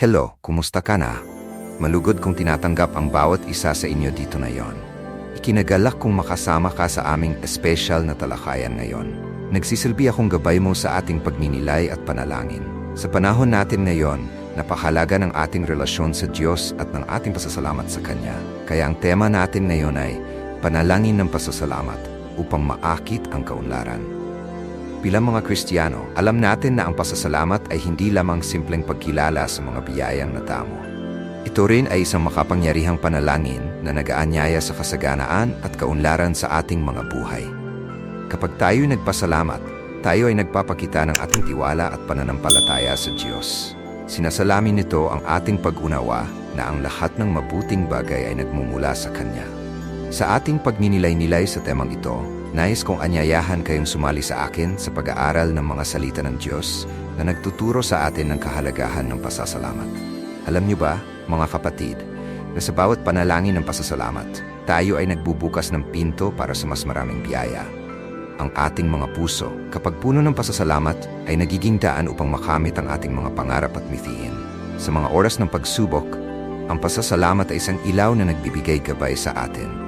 Hello, kumusta ka na? Malugod kong tinatanggap ang bawat isa sa inyo dito na yon. Ikinagalak kong makasama ka sa aming espesyal na talakayan ngayon. Nagsisilbi akong gabay mo sa ating pagninilay at panalangin. Sa panahon natin ngayon, napakalaga ng ating relasyon sa Diyos at ng ating pasasalamat sa Kanya. Kaya ang tema natin ngayon ay panalangin ng pasasalamat upang maakit ang kaunlaran. Bilang mga Kristiyano, alam natin na ang pasasalamat ay hindi lamang simpleng pagkilala sa mga biyayang natamo. Ito rin ay isang makapangyarihang panalangin na nagaanyaya sa kasaganaan at kaunlaran sa ating mga buhay. Kapag tayo nagpasalamat, tayo ay nagpapakita ng ating tiwala at pananampalataya sa Diyos. Sinasalamin nito ang ating pag-unawa na ang lahat ng mabuting bagay ay nagmumula sa Kanya. Sa ating pagninilay-nilay sa temang ito, nais kong anyayahan kayong sumali sa akin sa pag-aaral ng mga salita ng Diyos na nagtuturo sa atin ng kahalagahan ng pasasalamat. Alam niyo ba, mga kapatid, na sa bawat panalangin ng pasasalamat, tayo ay nagbubukas ng pinto para sa mas maraming biyaya. Ang ating mga puso, kapag puno ng pasasalamat, ay nagiging daan upang makamit ang ating mga pangarap at mithiin. Sa mga oras ng pagsubok, ang pasasalamat ay isang ilaw na nagbibigay gabay sa atin.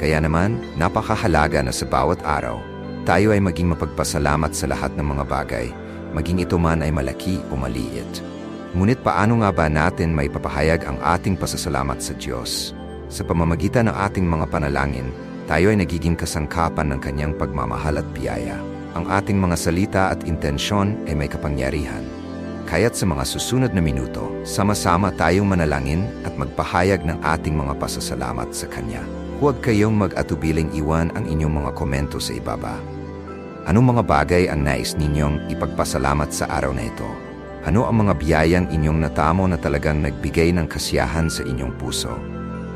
Kaya naman, napakahalaga na sa bawat araw, tayo ay maging mapagpasalamat sa lahat ng mga bagay, maging ito man ay malaki o maliit. Ngunit paano nga ba natin may papahayag ang ating pasasalamat sa Diyos? Sa pamamagitan ng ating mga panalangin, tayo ay nagiging kasangkapan ng kanyang pagmamahal at biyaya. Ang ating mga salita at intensyon ay may kapangyarihan. Kaya't sa mga susunod na minuto, sama-sama tayong manalangin at magpahayag ng ating mga pasasalamat sa Kanya. Huwag kayong mag-atubiling iwan ang inyong mga komento sa ibaba. Anong mga bagay ang nais ninyong ipagpasalamat sa araw na ito? Ano ang mga biyayang inyong natamo na talagang nagbigay ng kasiyahan sa inyong puso?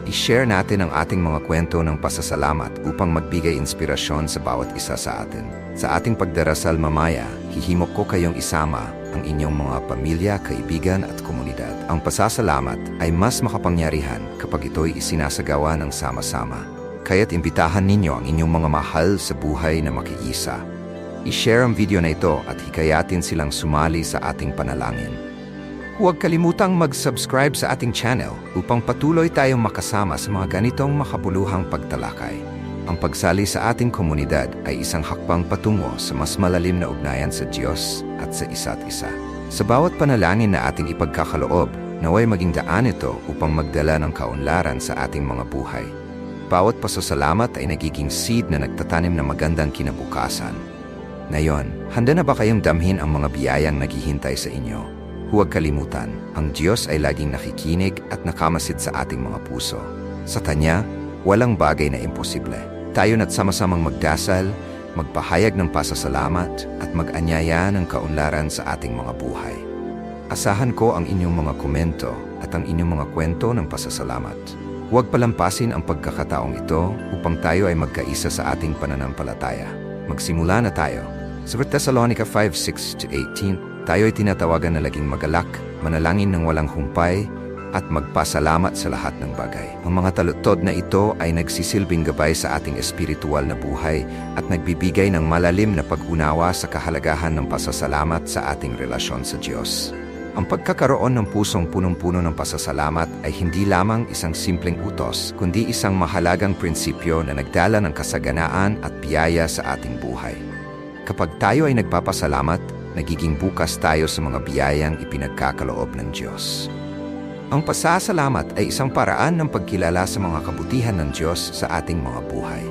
I-share natin ang ating mga kwento ng pasasalamat upang magbigay inspirasyon sa bawat isa sa atin. Sa ating pagdarasal mamaya, hihimok ko kayong isama ang inyong mga pamilya, kaibigan at komunidad. Ang pasasalamat ay mas makapangyarihan kapag ito'y isinasagawa ng sama-sama. Kaya't imbitahan ninyo ang inyong mga mahal sa buhay na makiisa. I-share ang video na ito at hikayatin silang sumali sa ating panalangin. Huwag kalimutang mag-subscribe sa ating channel upang patuloy tayong makasama sa mga ganitong makabuluhang pagtalakay. Ang pagsali sa ating komunidad ay isang hakbang patungo sa mas malalim na ugnayan sa Diyos at sa isa't isa. Sa bawat panalangin na ating ipagkakaloob, naway maging daan ito upang magdala ng kaunlaran sa ating mga buhay. Bawat pasasalamat ay nagiging seed na nagtatanim ng magandang kinabukasan. Ngayon, handa na ba kayong damhin ang mga biyayang naghihintay sa inyo? Huwag kalimutan, ang Diyos ay laging nakikinig at nakamasid sa ating mga puso. Sa Kanya, walang bagay na imposible. Tayo na't sama-samang magdasal, magpahayag ng pasasalamat at mag-anyaya ng kaunlaran sa ating mga buhay. Asahan ko ang inyong mga komento at ang inyong mga kwento ng pasasalamat. Huwag palampasin ang pagkakataong ito upang tayo ay magkaisa sa ating pananampalataya. Magsimula na tayo. Sa 1 Thessalonica 5:6-18, tayo ay tinatawagan na laging magalak, manalangin ng walang humpay, at magpasalamat sa lahat ng bagay. Ang mga talutod na ito ay nagsisilbing gabay sa ating espiritual na buhay at nagbibigay ng malalim na pag-unawa sa kahalagahan ng pasasalamat sa ating relasyon sa Diyos. Ang pagkakaroon ng pusong punong-puno ng pasasalamat ay hindi lamang isang simpleng utos, kundi isang mahalagang prinsipyo na nagdala ng kasaganaan at biyaya sa ating buhay. Kapag tayo ay nagpapasalamat, nagiging bukas tayo sa mga biyayang ipinagkakaloob ng Diyos. Ang pasasalamat ay isang paraan ng pagkilala sa mga kabutihan ng Diyos sa ating mga buhay.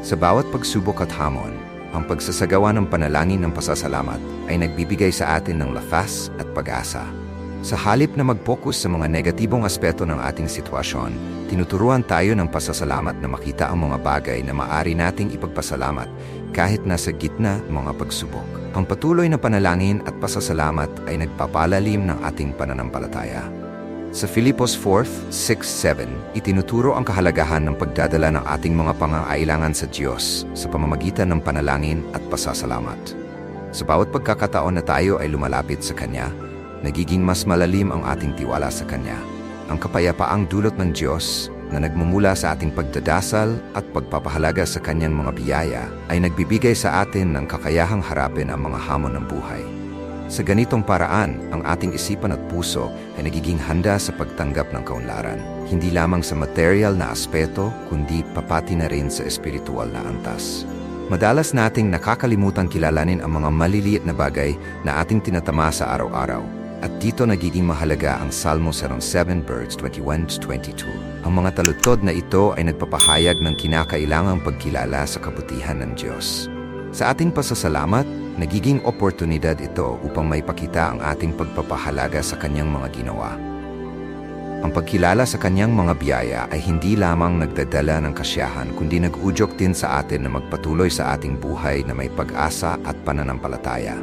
Sa bawat pagsubok at hamon, ang pagsasagawa ng panalangin ng pasasalamat ay nagbibigay sa atin ng lakas at pag-asa. Sa halip na mag-focus sa mga negatibong aspeto ng ating sitwasyon, tinuturuan tayo ng pasasalamat na makita ang mga bagay na maari nating ipagpasalamat kahit nasa gitna mga pagsubok. Ang patuloy na panalangin at pasasalamat ay nagpapalalim ng ating pananampalataya. Sa Filipos 4:6-7, itinuturo ang kahalagahan ng pagdadala ng ating mga pangangailangan sa Diyos sa pamamagitan ng panalangin at pasasalamat. Sa bawat pagkakataon na tayo ay lumalapit sa Kanya, nagiging mas malalim ang ating tiwala sa Kanya. Ang kapayapaang dulot ng Diyos na nagmumula sa ating pagdadasal at pagpapahalaga sa Kanyang mga biyaya ay nagbibigay sa atin ng kakayahang harapin ang mga hamon ng buhay. Sa ganitong paraan, ang ating isipan at puso ay nagiging handa sa pagtanggap ng kaunlaran. Hindi lamang sa material na aspeto, kundi papati na rin sa espiritual na antas. Madalas nating nakakalimutan kilalanin ang mga maliliit na bagay na ating tinatama sa araw-araw. At dito nagiging mahalaga ang Salmo 07 verse 21-22. Ang mga talutod na ito ay nagpapahayag ng kinakailangang pagkilala sa kabutihan ng Diyos. Sa ating pasasalamat, nagiging oportunidad ito upang maipakita ang ating pagpapahalaga sa kanyang mga ginawa. Ang pagkilala sa kanyang mga biyaya ay hindi lamang nagdadala ng kasiyahan kundi nag-udyok din sa atin na magpatuloy sa ating buhay na may pag-asa at pananampalataya.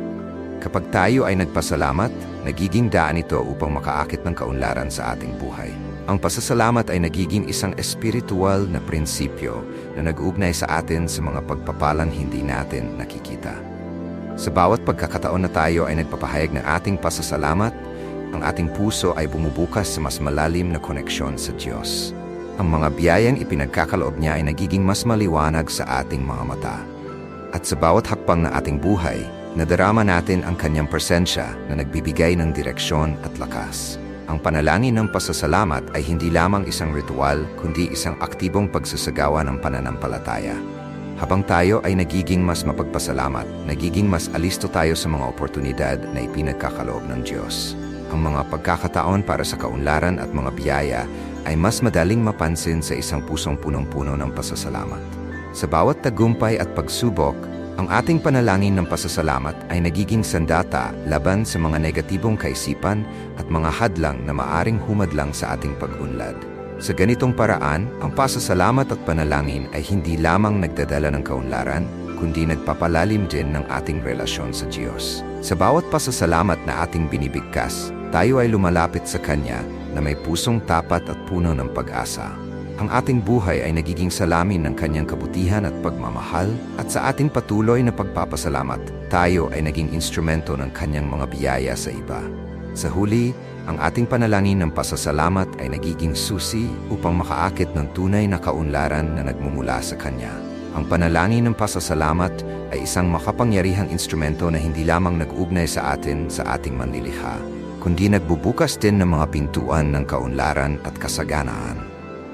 Kapag tayo ay nagpasalamat, nagiging daan ito upang makaakit ng kaunlaran sa ating buhay. Ang pasasalamat ay nagiging isang espiritual na prinsipyo na nag-uugnay sa atin sa mga pagpapalang hindi natin nakikita. Sa bawat pagkakataon na tayo ay nagpapahayag ng ating pasasalamat, ang ating puso ay bumubukas sa mas malalim na koneksyon sa Diyos. Ang mga biyayang ipinagkakaloob niya ay nagiging mas maliwanag sa ating mga mata. At sa bawat hakbang na ating buhay, nadarama natin ang kanyang presensya na nagbibigay ng direksyon at lakas. Ang panalangin ng pasasalamat ay hindi lamang isang ritual, kundi isang aktibong pagsasagawa ng pananampalataya. Habang tayo ay nagiging mas mapagpasalamat, nagiging mas alisto tayo sa mga oportunidad na ipinagkakaloob ng Diyos. Ang mga pagkakataon para sa kaunlaran at mga biyaya ay mas madaling mapansin sa isang pusong punong-puno ng pasasalamat. Sa bawat tagumpay at pagsubok, ang ating panalangin ng pasasalamat ay nagiging sandata laban sa mga negatibong kaisipan at mga hadlang na maaring humadlang sa ating pag-unlad. Sa ganitong paraan, ang pasasalamat at panalangin ay hindi lamang nagdadala ng kaunlaran, kundi nagpapalalim din ng ating relasyon sa Diyos. Sa bawat pasasalamat na ating binibigkas, tayo ay lumalapit sa Kanya na may pusong tapat at puno ng pag-asa. Ang ating buhay ay nagiging salamin ng Kanyang kabutihan at pagmamahal at sa ating patuloy na pagpapasalamat, tayo ay naging instrumento ng Kanyang mga biyaya sa iba. Sa huli, ang ating panalangin ng pasasalamat ay nagiging susi upang makaakit ng tunay na kaunlaran na nagmumula sa Kanya. Ang panalangin ng pasasalamat ay isang makapangyarihang instrumento na hindi lamang nag-ugnay sa atin sa ating manlilikha, kundi nagbubukas din ng mga pintuan ng kaunlaran at kasaganaan.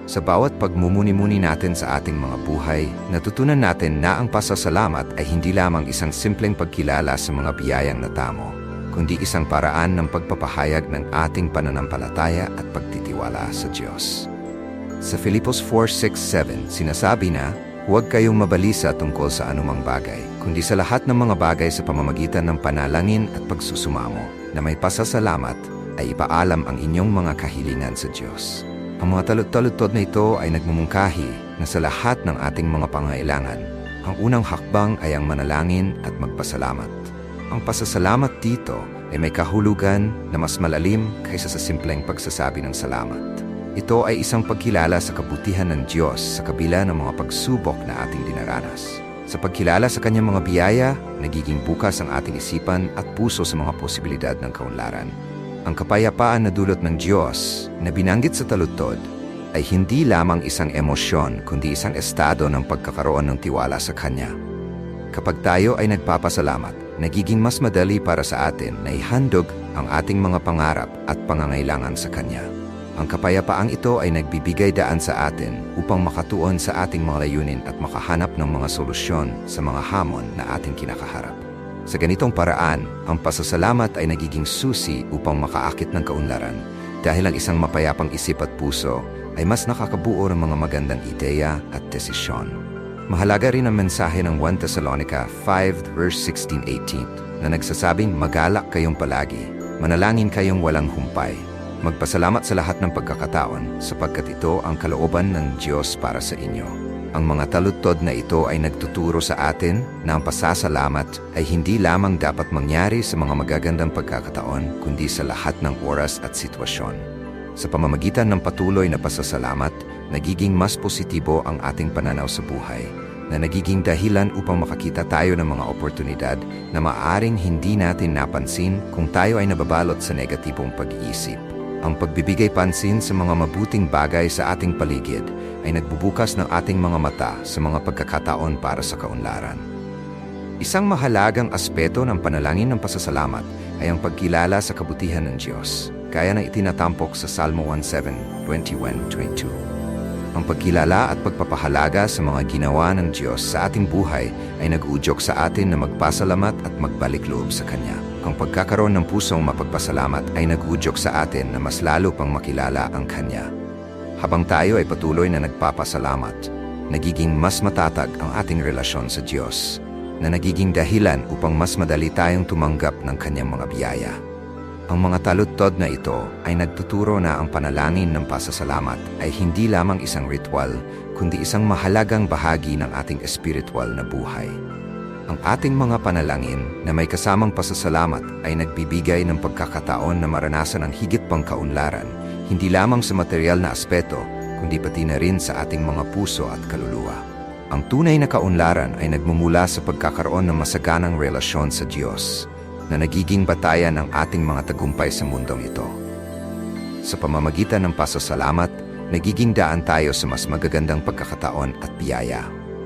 Sa bawat pagmumuni-muni natin sa ating mga buhay, natutunan natin na ang pasasalamat ay hindi lamang isang simpleng pagkilala sa mga biyayang natamo, kundi isang paraan ng pagpapahayag ng ating pananampalataya at pagtitiwala sa Diyos. Sa Filipos 4.6.7, sinasabi na, Huwag kayong mabalisa tungkol sa anumang bagay, kundi sa lahat ng mga bagay sa pamamagitan ng panalangin at pagsusumamo, na may pasasalamat ay ipaalam ang inyong mga kahilingan sa Diyos. Ang mga talot-talutod na ito ay nagmumungkahi na sa lahat ng ating mga pangailangan, ang unang hakbang ay ang manalangin at magpasalamat. Ang pasasalamat dito ay may kahulugan na mas malalim kaysa sa simpleng pagsasabi ng salamat. Ito ay isang pagkilala sa kabutihan ng Diyos sa kabila ng mga pagsubok na ating dinaranas. Sa pagkilala sa kanyang mga biyaya, nagiging bukas ang ating isipan at puso sa mga posibilidad ng kaunlaran. Ang kapayapaan na dulot ng Diyos na binanggit sa talutod ay hindi lamang isang emosyon kundi isang estado ng pagkakaroon ng tiwala sa Kanya. Kapag tayo ay nagpapasalamat, nagiging mas madali para sa atin na ihandog ang ating mga pangarap at pangangailangan sa Kanya. Ang kapayapaang ito ay nagbibigay daan sa atin upang makatuon sa ating mga layunin at makahanap ng mga solusyon sa mga hamon na ating kinakaharap. Sa ganitong paraan, ang pasasalamat ay nagiging susi upang makaakit ng kaunlaran dahil ang isang mapayapang isip at puso ay mas nakakabuo ng mga magandang ideya at desisyon. Mahalaga rin ang mensahe ng 1 Thessalonica 5 verse 16-18 na nagsasabing magalak kayong palagi, manalangin kayong walang humpay, Magpasalamat sa lahat ng pagkakataon sapagkat ito ang kalooban ng Diyos para sa inyo. Ang mga talutod na ito ay nagtuturo sa atin na ang pasasalamat ay hindi lamang dapat mangyari sa mga magagandang pagkakataon kundi sa lahat ng oras at sitwasyon. Sa pamamagitan ng patuloy na pasasalamat, nagiging mas positibo ang ating pananaw sa buhay na nagiging dahilan upang makakita tayo ng mga oportunidad na maaring hindi natin napansin kung tayo ay nababalot sa negatibong pag-iisip. Ang pagbibigay pansin sa mga mabuting bagay sa ating paligid ay nagbubukas ng ating mga mata sa mga pagkakataon para sa kaunlaran. Isang mahalagang aspeto ng panalangin ng pasasalamat ay ang pagkilala sa kabutihan ng Diyos, kaya na itinatampok sa Salmo 17, 21-22. Ang pagkilala at pagpapahalaga sa mga ginawa ng Diyos sa ating buhay ay nag-uudyok sa atin na magpasalamat at magbalik loob sa Kanya. Ang pagkakaroon ng pusong mapagpasalamat ay nag-uudyok sa atin na mas lalo pang makilala ang Kanya. Habang tayo ay patuloy na nagpapasalamat, nagiging mas matatag ang ating relasyon sa Diyos, na nagiging dahilan upang mas madali tayong tumanggap ng Kanyang mga biyaya. Ang mga taludtod na ito ay nagtuturo na ang panalangin ng pasasalamat ay hindi lamang isang ritual, kundi isang mahalagang bahagi ng ating espiritual na buhay. Ang ating mga panalangin na may kasamang pasasalamat ay nagbibigay ng pagkakataon na maranasan ang higit pang kaunlaran, hindi lamang sa material na aspeto, kundi pati na rin sa ating mga puso at kaluluwa. Ang tunay na kaunlaran ay nagmumula sa pagkakaroon ng masaganang relasyon sa Diyos, na nagiging batayan ng ating mga tagumpay sa mundong ito. Sa pamamagitan ng pasasalamat, nagiging daan tayo sa mas magagandang pagkakataon at biyaya.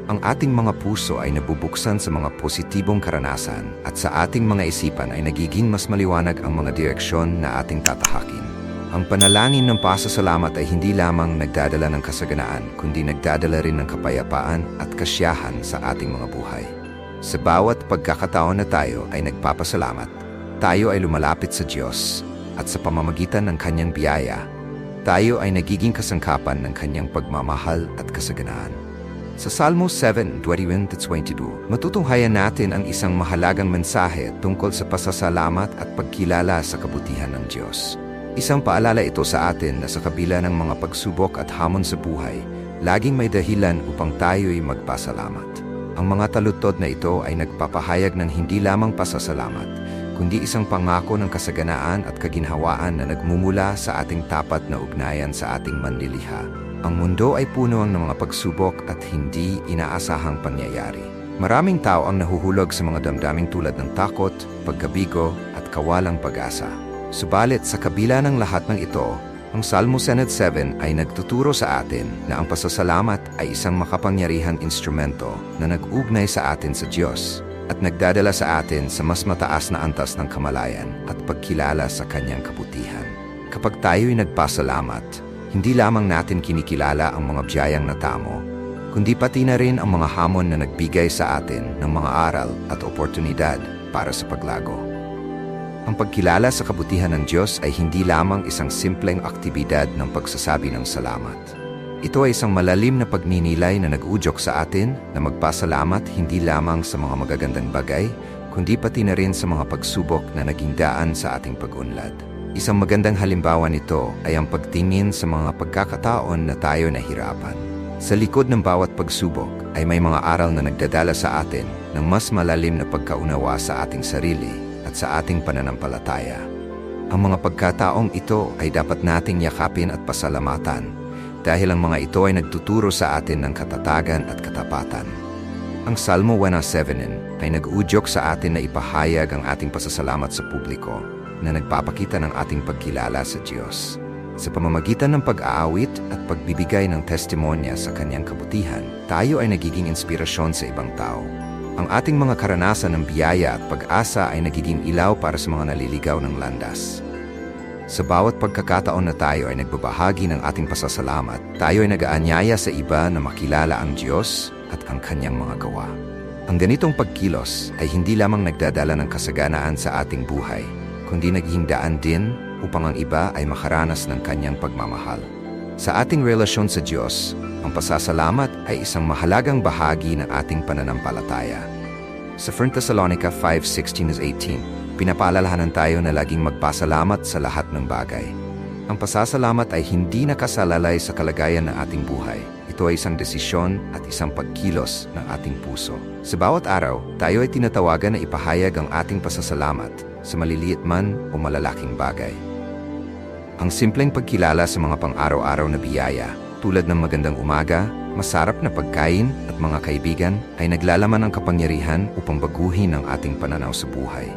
Ang ating mga puso ay nabubuksan sa mga positibong karanasan at sa ating mga isipan ay nagiging mas maliwanag ang mga direksyon na ating tatahakin. Ang panalangin ng pasasalamat ay hindi lamang nagdadala ng kasaganaan, kundi nagdadala rin ng kapayapaan at kasiyahan sa ating mga buhay. Sa bawat pagkakataon na tayo ay nagpapasalamat, tayo ay lumalapit sa Diyos at sa pamamagitan ng Kanyang biyaya, tayo ay nagiging kasangkapan ng Kanyang pagmamahal at kasaganaan. Sa Salmo 7:21-22, matutunghayan natin ang isang mahalagang mensahe tungkol sa pasasalamat at pagkilala sa kabutihan ng Diyos. Isang paalala ito sa atin na sa kabila ng mga pagsubok at hamon sa buhay, laging may dahilan upang tayo'y magpasalamat. Ang mga talutod na ito ay nagpapahayag ng hindi lamang pasasalamat, kundi isang pangako ng kasaganaan at kaginhawaan na nagmumula sa ating tapat na ugnayan sa ating manliliha. Ang mundo ay puno ng mga pagsubok at hindi inaasahang pangyayari. Maraming tao ang nahuhulog sa mga damdaming tulad ng takot, pagkabigo at kawalang pag-asa. Subalit sa kabila ng lahat ng ito, ang Salmo 7 ay nagtuturo sa atin na ang pasasalamat ay isang makapangyarihang instrumento na nag-ugnay sa atin sa Diyos at nagdadala sa atin sa mas mataas na antas ng kamalayan at pagkilala sa Kanyang kabutihan. Kapag tayo'y nagpasalamat, hindi lamang natin kinikilala ang mga biyayang natamo, kundi pati na rin ang mga hamon na nagbigay sa atin ng mga aral at oportunidad para sa paglago. Ang pagkilala sa kabutihan ng Diyos ay hindi lamang isang simpleng aktibidad ng pagsasabi ng salamat. Ito ay isang malalim na pagninilay na nag-udyok sa atin na magpasalamat hindi lamang sa mga magagandang bagay, kundi pati na rin sa mga pagsubok na naging daan sa ating pag-unlad. Isang magandang halimbawa nito ay ang pagtingin sa mga pagkakataon na tayo nahirapan. Sa likod ng bawat pagsubok ay may mga aral na nagdadala sa atin ng mas malalim na pagkaunawa sa ating sarili at sa ating pananampalataya. Ang mga pagkataong ito ay dapat nating yakapin at pasalamatan dahil ang mga ito ay nagtuturo sa atin ng katatagan at katapatan. Ang Salmo 107 ay nag-udyok sa atin na ipahayag ang ating pasasalamat sa publiko na nagpapakita ng ating pagkilala sa Diyos. Sa pamamagitan ng pag-aawit at pagbibigay ng testimonya sa kanyang kabutihan, tayo ay nagiging inspirasyon sa ibang tao ang ating mga karanasan ng biyaya at pag-asa ay nagiging ilaw para sa mga naliligaw ng landas. Sa bawat pagkakataon na tayo ay nagbabahagi ng ating pasasalamat, tayo ay nag-aanyaya sa iba na makilala ang Diyos at ang kanyang mga gawa. Ang ganitong pagkilos ay hindi lamang nagdadala ng kasaganaan sa ating buhay, kundi naging daan din upang ang iba ay makaranas ng kanyang pagmamahal. Sa ating relasyon sa Diyos, ang pasasalamat ay isang mahalagang bahagi ng ating pananampalataya. Sa 1 Thessalonica 5:16-18, pinapaalalahanan tayo na laging magpasalamat sa lahat ng bagay. Ang pasasalamat ay hindi nakasalalay sa kalagayan ng ating buhay. Ito ay isang desisyon at isang pagkilos ng ating puso. Sa bawat araw, tayo ay tinatawagan na ipahayag ang ating pasasalamat sa maliliit man o malalaking bagay. Ang simpleng pagkilala sa mga pang-araw-araw na biyaya, tulad ng magandang umaga, masarap na pagkain at mga kaibigan, ay naglalaman ng kapangyarihan upang baguhin ang ating pananaw sa buhay.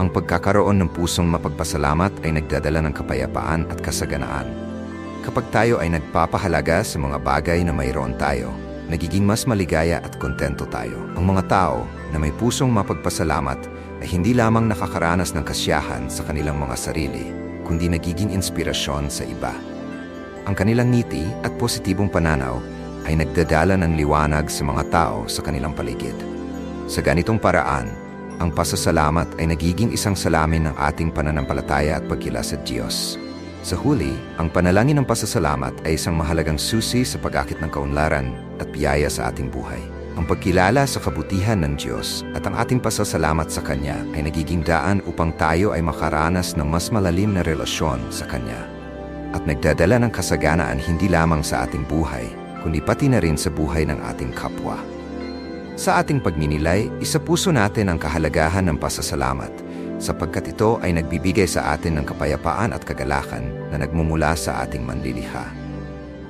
Ang pagkakaroon ng pusong mapagpasalamat ay nagdadala ng kapayapaan at kasaganaan. Kapag tayo ay nagpapahalaga sa mga bagay na mayroon tayo, nagiging mas maligaya at kontento tayo. Ang mga tao na may pusong mapagpasalamat ay hindi lamang nakakaranas ng kasiyahan sa kanilang mga sarili, kundi nagiging inspirasyon sa iba. Ang kanilang ngiti at positibong pananaw ay nagdadala ng liwanag sa mga tao sa kanilang paligid. Sa ganitong paraan, ang pasasalamat ay nagiging isang salamin ng ating pananampalataya at pagkila sa Diyos. Sa huli, ang panalangin ng pasasalamat ay isang mahalagang susi sa pag-akit ng kaunlaran at biyaya sa ating buhay. Ang pagkilala sa kabutihan ng Diyos at ang ating pasasalamat sa Kanya ay nagiging daan upang tayo ay makaranas ng mas malalim na relasyon sa Kanya at nagdadala ng kasaganaan hindi lamang sa ating buhay, kundi pati na rin sa buhay ng ating kapwa. Sa ating pagninilay, isa puso natin ang kahalagahan ng pasasalamat sapagkat ito ay nagbibigay sa atin ng kapayapaan at kagalakan na nagmumula sa ating manliliha.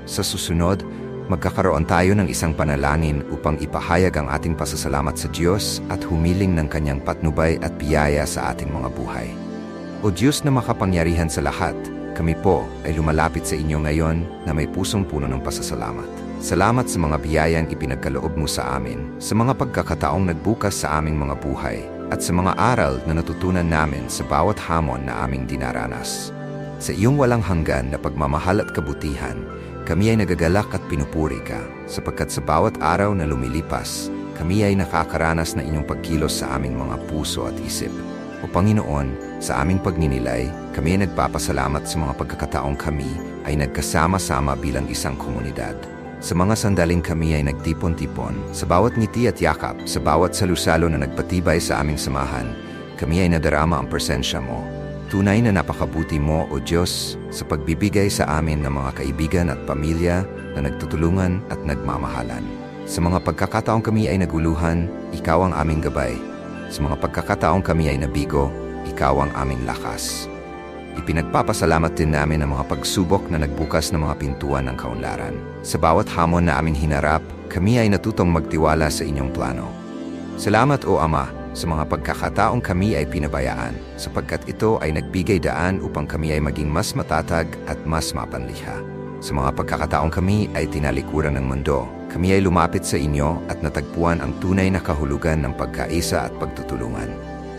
Sa susunod, magkakaroon tayo ng isang panalangin upang ipahayag ang ating pasasalamat sa Diyos at humiling ng kanyang patnubay at biyaya sa ating mga buhay. O Diyos na makapangyarihan sa lahat, kami po ay lumalapit sa inyo ngayon na may pusong puno ng pasasalamat. Salamat sa mga biyayang ipinagkaloob mo sa amin, sa mga pagkakataong nagbukas sa aming mga buhay, at sa mga aral na natutunan namin sa bawat hamon na aming dinaranas. Sa iyong walang hanggan na pagmamahal at kabutihan, kami ay nagagalak at pinupuri ka, sapagkat sa bawat araw na lumilipas, kami ay nakakaranas na inyong pagkilos sa aming mga puso at isip. O Panginoon, sa aming pagninilay, kami ay nagpapasalamat sa mga pagkakataong kami ay nagkasama-sama bilang isang komunidad. Sa mga sandaling kami ay nagtipon-tipon, sa bawat ngiti at yakap, sa bawat salusalo na nagpatibay sa aming samahan, kami ay nadarama ang presensya mo. Tunay na napakabuti mo, O Diyos, sa pagbibigay sa amin ng mga kaibigan at pamilya na nagtutulungan at nagmamahalan. Sa mga pagkakataong kami ay naguluhan, ikaw ang aming gabay. Sa mga pagkakataong kami ay nabigo, ikaw ang aming lakas. Ipinagpapasalamat din namin ang mga pagsubok na nagbukas ng mga pintuan ng kaunlaran. Sa bawat hamon na aming hinarap, kami ay natutong magtiwala sa inyong plano. Salamat o Ama sa mga pagkakataong kami ay pinabayaan sapagkat ito ay nagbigay daan upang kami ay maging mas matatag at mas mapanliha. Sa mga pagkakataong kami ay tinalikuran ng mundo, kami ay lumapit sa inyo at natagpuan ang tunay na kahulugan ng pagkaisa at pagtutulungan.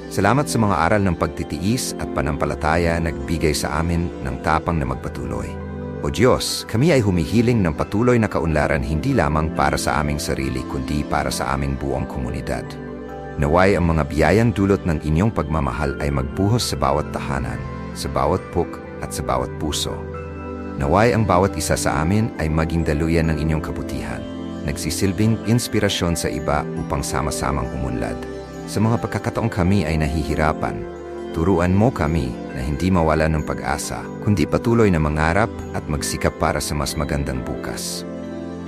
Salamat sa mga aral ng pagtitiis at panampalataya nagbigay sa amin ng tapang na magpatuloy. O Diyos, kami ay humihiling ng patuloy na kaunlaran hindi lamang para sa aming sarili kundi para sa aming buong komunidad. Naway ang mga biyayang dulot ng inyong pagmamahal ay magbuhos sa bawat tahanan, sa bawat puk at sa bawat puso. Naway ang bawat isa sa amin ay maging daluyan ng inyong kabutihan, nagsisilbing inspirasyon sa iba upang sama-samang umunlad. Sa mga pagkakataong kami ay nahihirapan, turuan mo kami na hindi mawala ng pag-asa, kundi patuloy na mangarap at magsikap para sa mas magandang bukas.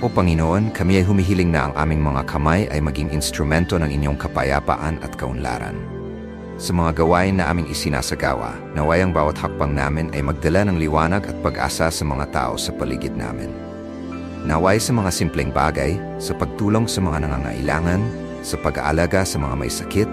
O Panginoon, kami ay humihiling na ang aming mga kamay ay maging instrumento ng inyong kapayapaan at kaunlaran. Sa mga gawain na aming isinasagawa, naway ang bawat hakbang namin ay magdala ng liwanag at pag-asa sa mga tao sa paligid namin. Naway sa mga simpleng bagay, sa pagtulong sa mga nangangailangan, sa pag-aalaga sa mga may sakit,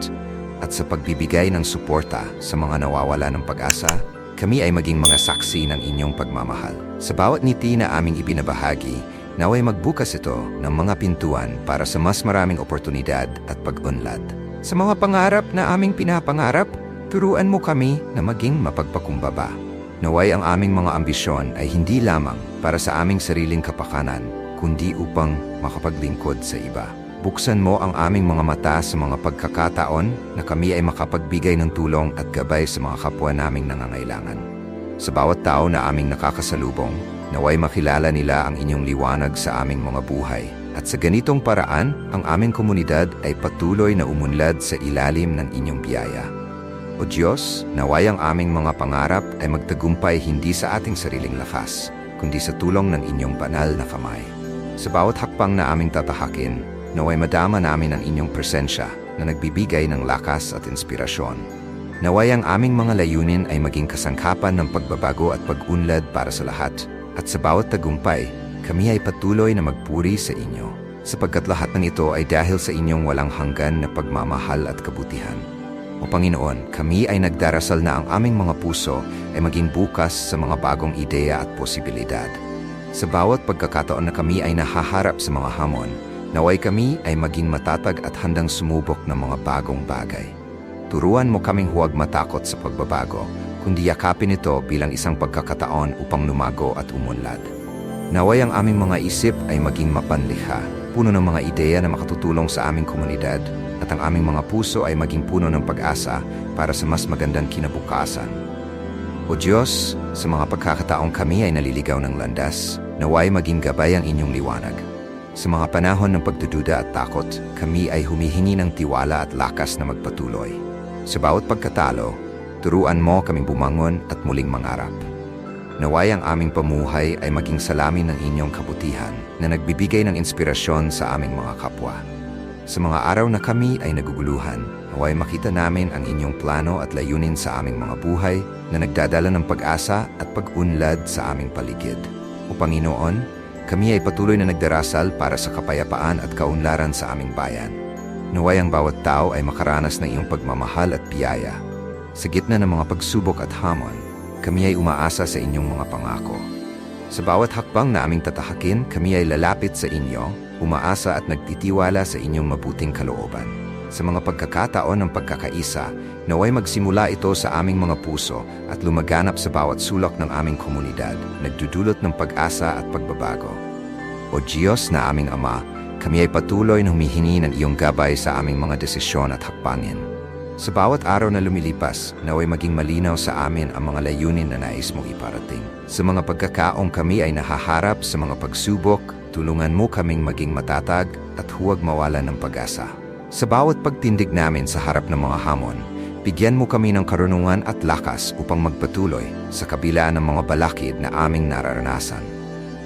at sa pagbibigay ng suporta sa mga nawawala ng pag-asa, kami ay maging mga saksi ng inyong pagmamahal. Sa bawat ngiti na aming ibinabahagi, naway magbukas ito ng mga pintuan para sa mas maraming oportunidad at pag-unlad. Sa mga pangarap na aming pinapangarap, turuan mo kami na maging mapagpakumbaba. Naway ang aming mga ambisyon ay hindi lamang para sa aming sariling kapakanan, kundi upang makapaglingkod sa iba. Buksan mo ang aming mga mata sa mga pagkakataon na kami ay makapagbigay ng tulong at gabay sa mga kapwa naming nangangailangan. Sa bawat tao na aming nakakasalubong, naway makilala nila ang inyong liwanag sa aming mga buhay. At sa ganitong paraan, ang aming komunidad ay patuloy na umunlad sa ilalim ng inyong biyaya. O Diyos, naway ang aming mga pangarap ay magtagumpay hindi sa ating sariling lakas, kundi sa tulong ng inyong banal na kamay. Sa bawat hakbang na aming tatahakin, naway madama namin ang inyong presensya na nagbibigay ng lakas at inspirasyon. Naway ang aming mga layunin ay maging kasangkapan ng pagbabago at pag-unlad para sa lahat. At sa bawat tagumpay, kami ay patuloy na magpuri sa inyo. Sapagkat lahat ng ito ay dahil sa inyong walang hanggan na pagmamahal at kabutihan. O Panginoon, kami ay nagdarasal na ang aming mga puso ay maging bukas sa mga bagong ideya at posibilidad. Sa bawat pagkakataon na kami ay nahaharap sa mga hamon, naway kami ay maging matatag at handang sumubok ng mga bagong bagay. turuan mo kaming huwag matakot sa pagbabago, kundi yakapin ito bilang isang pagkakataon upang lumago at umunlad. Naway ang aming mga isip ay maging mapanlikha, puno ng mga ideya na makatutulong sa aming komunidad, at ang aming mga puso ay maging puno ng pag-asa para sa mas magandang kinabukasan. O Diyos, sa mga pagkakataong kami ay naliligaw ng landas, naway maging gabay ang inyong liwanag. Sa mga panahon ng pagdududa at takot, kami ay humihingi ng tiwala at lakas na magpatuloy. Sa bawat pagkatalo, turuan mo kaming bumangon at muling mangarap. Naway ang aming pamuhay ay maging salamin ng inyong kabutihan na nagbibigay ng inspirasyon sa aming mga kapwa. Sa mga araw na kami ay naguguluhan, naway makita namin ang inyong plano at layunin sa aming mga buhay na nagdadala ng pag-asa at pag-unlad sa aming paligid. O Panginoon, kami ay patuloy na nagdarasal para sa kapayapaan at kaunlaran sa aming bayan. Naway ang bawat tao ay makaranas ng iyong pagmamahal at biyaya. Sa gitna ng mga pagsubok at hamon, kami ay umaasa sa inyong mga pangako. Sa bawat hakbang na aming tatahakin, kami ay lalapit sa inyo, umaasa at nagtitiwala sa inyong mabuting kalooban. Sa mga pagkakataon ng pagkakaisa, naway magsimula ito sa aming mga puso at lumaganap sa bawat sulok ng aming komunidad, nagdudulot ng pag-asa at pagbabago. O Diyos na aming Ama, kami ay patuloy na humihingi ng iyong gabay sa aming mga desisyon at hakbangin. Sa bawat araw na lumilipas, naway maging malinaw sa amin ang mga layunin na nais mong iparating. Sa mga pagkakaong kami ay nahaharap sa mga pagsubok, tulungan mo kaming maging matatag at huwag mawalan ng pag-asa. Sa bawat pagtindig namin sa harap ng mga hamon, bigyan mo kami ng karunungan at lakas upang magpatuloy sa kabila ng mga balakid na aming nararanasan.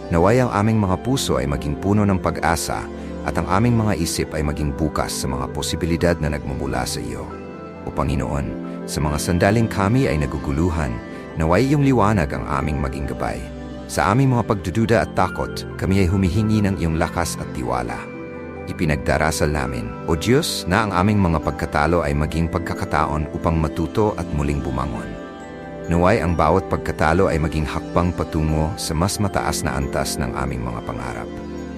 Naway ang aming mga puso ay maging puno ng pag-asa at ang aming mga isip ay maging bukas sa mga posibilidad na nagmumula sa iyo. O Panginoon, sa mga sandaling kami ay naguguluhan, naway iyong liwanag ang aming maging gabay. Sa aming mga pagdududa at takot, kami ay humihingi ng iyong lakas at tiwala. Ipinagdarasal namin, O Diyos, na ang aming mga pagkatalo ay maging pagkakataon upang matuto at muling bumangon. Naway ang bawat pagkatalo ay maging hakbang patungo sa mas mataas na antas ng aming mga pangarap.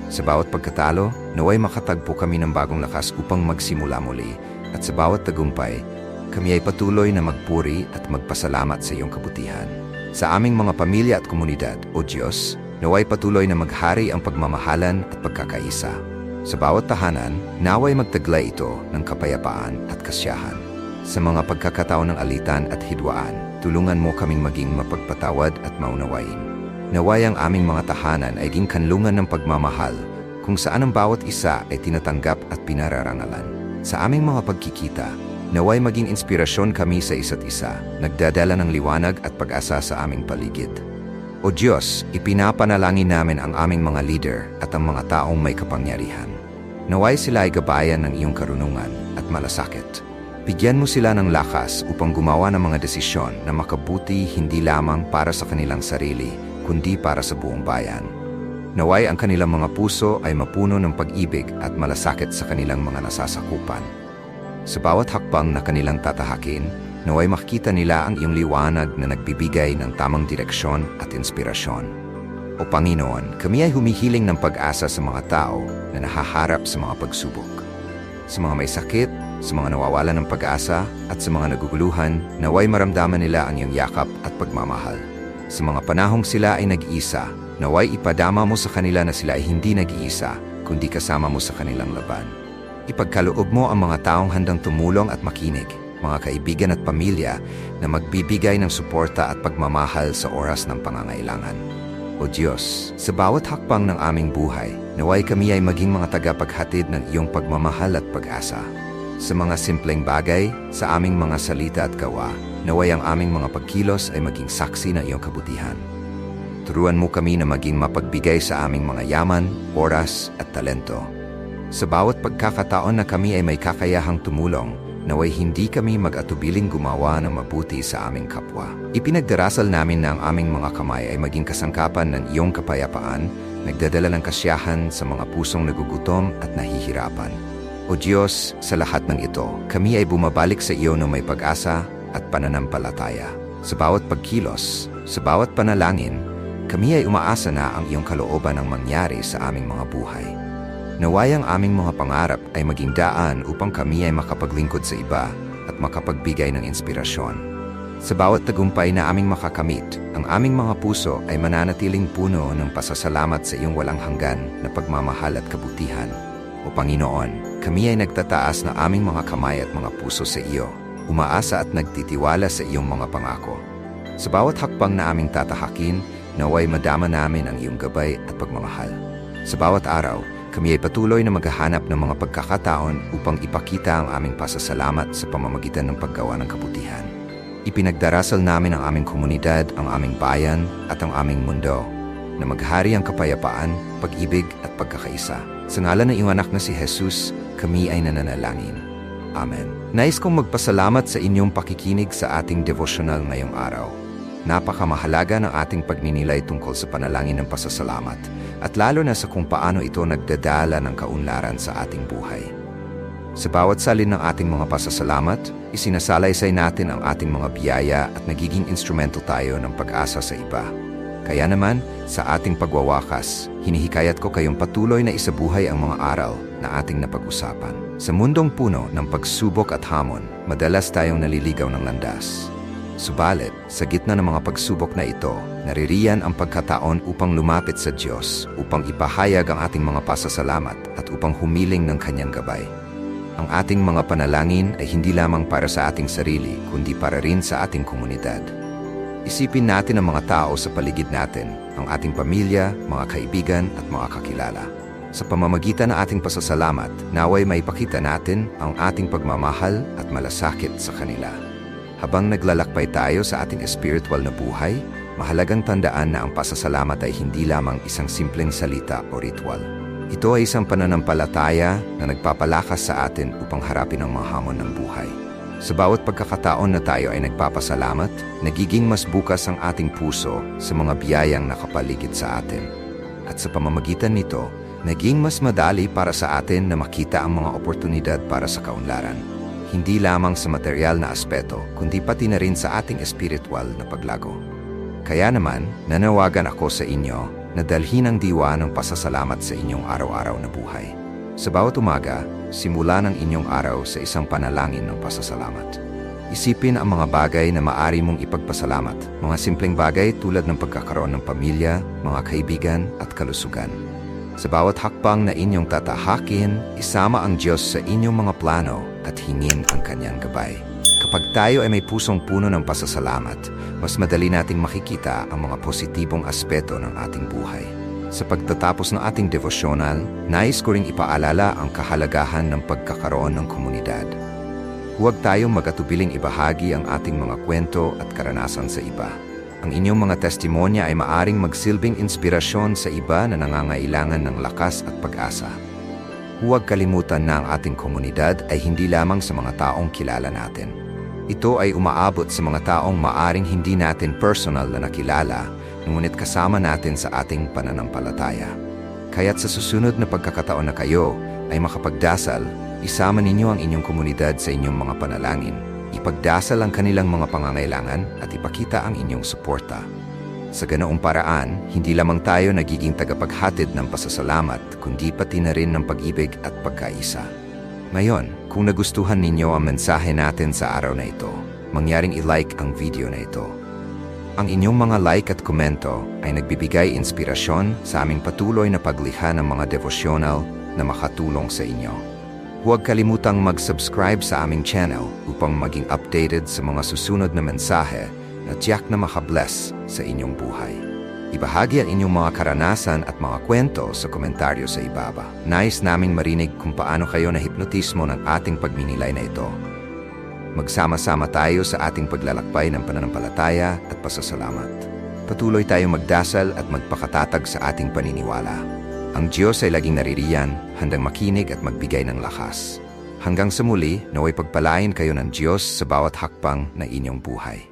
Sa bawat pagkatalo, naway makatagpo kami ng bagong lakas upang magsimula muli at sa bawat tagumpay, kami ay patuloy na magpuri at magpasalamat sa iyong kabutihan. Sa aming mga pamilya at komunidad, O Diyos, naway patuloy na maghari ang pagmamahalan at pagkakaisa. Sa bawat tahanan, naway magtaglay ito ng kapayapaan at kasyahan. Sa mga pagkakataon ng alitan at hidwaan, tulungan mo kaming maging mapagpatawad at maunawain. Naway ang aming mga tahanan ay ging kanlungan ng pagmamahal kung saan ang bawat isa ay tinatanggap at pinararangalan. Sa aming mga pagkikita, naway maging inspirasyon kami sa isa't isa, nagdadala ng liwanag at pag-asa sa aming paligid. O Diyos, ipinapanalangin namin ang aming mga leader at ang mga taong may kapangyarihan. Naway sila ay gabayan ng iyong karunungan at malasakit. Bigyan mo sila ng lakas upang gumawa ng mga desisyon na makabuti hindi lamang para sa kanilang sarili, kundi para sa buong bayan. Naway ang kanilang mga puso ay mapuno ng pag-ibig at malasakit sa kanilang mga nasasakupan. Sa bawat hakbang na kanilang tatahakin, naway makita nila ang iyong liwanag na nagbibigay ng tamang direksyon at inspirasyon. O Panginoon, kami ay humihiling ng pag-asa sa mga tao na nahaharap sa mga pagsubok. Sa mga may sakit, sa mga nawawalan ng pag-asa, at sa mga naguguluhan, naway maramdaman nila ang iyong yakap at pagmamahal. Sa mga panahong sila ay nag-iisa, naway ipadama mo sa kanila na sila ay hindi nag-iisa, kundi kasama mo sa kanilang laban. Ipagkaloob mo ang mga taong handang tumulong at makinig, mga kaibigan at pamilya na magbibigay ng suporta at pagmamahal sa oras ng pangangailangan. O Diyos, sa bawat hakbang ng aming buhay, naway kami ay maging mga tagapaghatid ng iyong pagmamahal at pag-asa. Sa mga simpleng bagay, sa aming mga salita at gawa, naway ang aming mga pagkilos ay maging saksi ng iyong kabutihan. Turuan mo kami na maging mapagbigay sa aming mga yaman, oras at talento. Sa bawat pagkakataon na kami ay may kakayahang tumulong, naway hindi kami mag-atubiling gumawa ng mabuti sa aming kapwa. Ipinagdarasal namin na ang aming mga kamay ay maging kasangkapan ng iyong kapayapaan, nagdadala ng kasyahan sa mga pusong nagugutom at nahihirapan. O Diyos, sa lahat ng ito, kami ay bumabalik sa iyo ng may pag-asa at pananampalataya. Sa bawat pagkilos, sa bawat panalangin, kami ay umaasa na ang iyong kalooban ang mangyari sa aming mga buhay. Naway ang aming mga pangarap ay maging daan upang kami ay makapaglingkod sa iba at makapagbigay ng inspirasyon. Sa bawat tagumpay na aming makakamit, ang aming mga puso ay mananatiling puno ng pasasalamat sa iyong walang hanggan na pagmamahal at kabutihan. O Panginoon, kami ay nagtataas na aming mga kamay at mga puso sa iyo, umaasa at nagtitiwala sa iyong mga pangako. Sa bawat hakbang na aming tatahakin, naway madama namin ang iyong gabay at pagmamahal. Sa bawat araw, kami ay patuloy na maghahanap ng mga pagkakataon upang ipakita ang aming pasasalamat sa pamamagitan ng paggawa ng kabutihan. Ipinagdarasal namin ang aming komunidad, ang aming bayan at ang aming mundo na maghari ang kapayapaan, pag-ibig at pagkakaisa. Sa ngalan ng iyong anak na si Jesus, kami ay nananalangin. Amen. Nais kong magpasalamat sa inyong pakikinig sa ating devotional ngayong araw. Napakamahalaga ng ating pagninilay tungkol sa panalangin ng pasasalamat at lalo na sa kung paano ito nagdadala ng kaunlaran sa ating buhay. Sa bawat salin ng ating mga pasasalamat, isinasalaysay natin ang ating mga biyaya at nagiging instrumento tayo ng pag-asa sa iba. Kaya naman, sa ating pagwawakas, hinihikayat ko kayong patuloy na isabuhay ang mga aral na ating napag-usapan. Sa mundong puno ng pagsubok at hamon, madalas tayong naliligaw ng landas. Subalit, sa gitna ng mga pagsubok na ito, naririyan ang pagkataon upang lumapit sa Diyos, upang ipahayag ang ating mga pasasalamat at upang humiling ng Kanyang gabay. Ang ating mga panalangin ay hindi lamang para sa ating sarili, kundi para rin sa ating komunidad. Isipin natin ang mga tao sa paligid natin, ang ating pamilya, mga kaibigan at mga kakilala. Sa pamamagitan ng ating pasasalamat, naway maipakita natin ang ating pagmamahal at malasakit sa kanila. Habang naglalakbay tayo sa ating spiritual na buhay, mahalagang tandaan na ang pasasalamat ay hindi lamang isang simpleng salita o ritual. Ito ay isang pananampalataya na nagpapalakas sa atin upang harapin ang mga hamon ng buhay. Sa bawat pagkakataon na tayo ay nagpapasalamat, nagiging mas bukas ang ating puso sa mga biyayang nakapaligid sa atin. At sa pamamagitan nito, naging mas madali para sa atin na makita ang mga oportunidad para sa kaunlaran. Hindi lamang sa material na aspeto, kundi pati na rin sa ating espiritual na paglago. Kaya naman, nanawagan ako sa inyo na dalhin ang diwa ng pasasalamat sa inyong araw-araw na buhay. Sa bawat umaga, simula ng inyong araw sa isang panalangin ng pasasalamat. Isipin ang mga bagay na maari mong ipagpasalamat, mga simpleng bagay tulad ng pagkakaroon ng pamilya, mga kaibigan at kalusugan. Sa bawat hakbang na inyong tatahakin, isama ang Diyos sa inyong mga plano at hingin ang kanyang gabay. Kapag tayo ay may pusong puno ng pasasalamat, mas madali nating makikita ang mga positibong aspeto ng ating buhay. Sa pagtatapos ng ating devosyonal, nais ko ring ipaalala ang kahalagahan ng pagkakaroon ng komunidad. Huwag tayong magatubiling ibahagi ang ating mga kwento at karanasan sa iba. Ang inyong mga testimonya ay maaring magsilbing inspirasyon sa iba na nangangailangan ng lakas at pag-asa. Huwag kalimutan na ang ating komunidad ay hindi lamang sa mga taong kilala natin. Ito ay umaabot sa mga taong maaring hindi natin personal na nakilala, ngunit kasama natin sa ating pananampalataya. Kaya't sa susunod na pagkakataon na kayo ay makapagdasal, isama ninyo ang inyong komunidad sa inyong mga panalangin. Ipagdasal ang kanilang mga pangangailangan at ipakita ang inyong suporta. Sa ganoong paraan, hindi lamang tayo nagiging tagapaghatid ng pasasalamat, kundi pati na rin ng pag-ibig at pagkaisa. Ngayon, kung nagustuhan ninyo ang mensahe natin sa araw na ito, mangyaring i-like ang video na ito. Ang inyong mga like at komento ay nagbibigay inspirasyon sa aming patuloy na paglikha ng mga devosyonal na makatulong sa inyo. Huwag kalimutang mag-subscribe sa aming channel upang maging updated sa mga susunod na mensahe na tiyak na makabless sa inyong buhay. Ibahagi ang inyong mga karanasan at mga kwento sa komentaryo sa ibaba. Nais naming marinig kung paano kayo na hipnotismo ng ating pagminilay na ito. Magsama-sama tayo sa ating paglalakbay ng pananampalataya at pasasalamat. Patuloy tayong magdasal at magpakatatag sa ating paniniwala. Ang Diyos ay laging naririyan, handang makinig at magbigay ng lakas. Hanggang sa muli, naway pagpalain kayo ng Diyos sa bawat hakbang na inyong buhay.